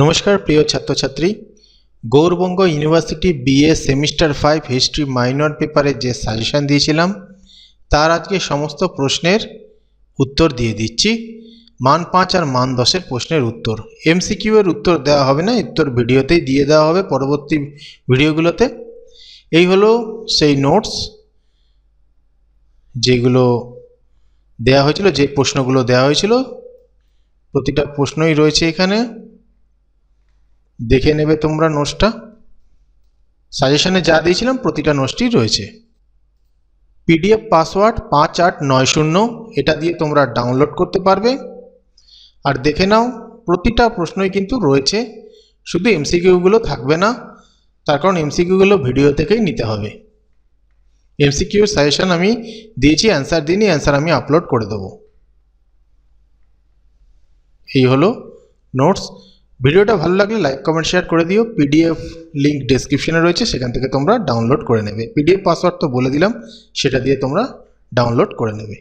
নমস্কার, প্রিয় ছাত্রছাত্রী। Gour Banga university BA semester five history minor পেপারে যে সাজেশন দিয়েছিলাম, তার আজকে সমস্ত প্রশ্নের উত্তর দিয়ে দিচ্ছি। মান পাঁচ আর মান দশের প্রশ্নের উত্তর। এমসিকিউ এর উত্তর দেওয়া হবে না, উত্তর ভিডিওতেই দিয়ে দেওয়া হবে পরবর্তী ভিডিওগুলোতে। এই হলো সেই নোটস যেগুলো দেওয়া হয়েছিল, যে প্রশ্নগুলো দেওয়া হয়েছিল। প্রতিটা প্রশ্নই রয়েছে এখানে। দেখে নেবে তোমরা নোটসটা। সাজেশনে যা দিয়েছিলাম, প্রতিটা নোটসটি রয়েছে। পিডিএফ পাসওয়ার্ড পাঁচ আট নয় শূন্য, এটা দিয়ে তোমরা ডাউনলোড করতে পারবে। আর দেখে নাও, প্রতিটা প্রশ্নই কিন্তু রয়েছে। শুধু এমসিকিউগুলো থাকবে না, তার কারণ এমসিকিউগুলো ভিডিও থেকেই নিতে হবে। এমসিকিউ সাজেশন আমি দিয়েছি অ্যান্সার দিনই অ্যান্সার আমি আপলোড করে দেবো। এই হলো নোটস। ভিডিওটা ভালো লাগলে লাইক কমেন্ট শেয়ার করে দিও। পিডিএফ লিঙ্ক ডেসক্রিপশনে রয়েছে, সেখান থেকে তোমরা ডাউনলোড করে নেবে। পিডিএফ পাসওয়ার্ড তো বলে দিলাম, সেটা দিয়ে তোমরা ডাউনলোড করে নেবে।